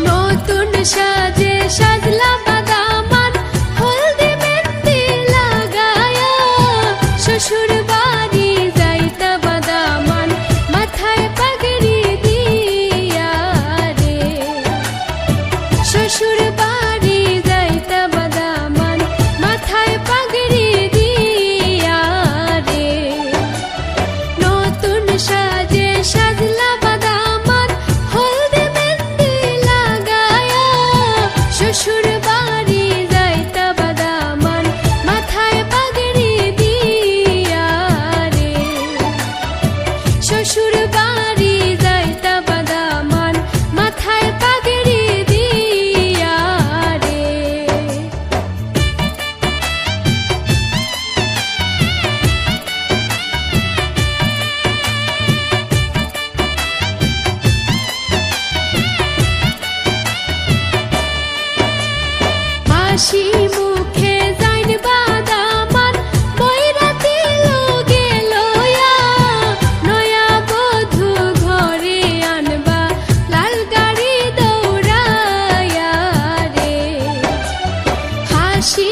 নতুন সাজে সাজলা হাসি মুখে জানবা দামার বৈরাতি লোগে লয়া, নয়া বধু ঘরে আনবা। লাল গাড়ি দৌড়ায়া রে। হাসি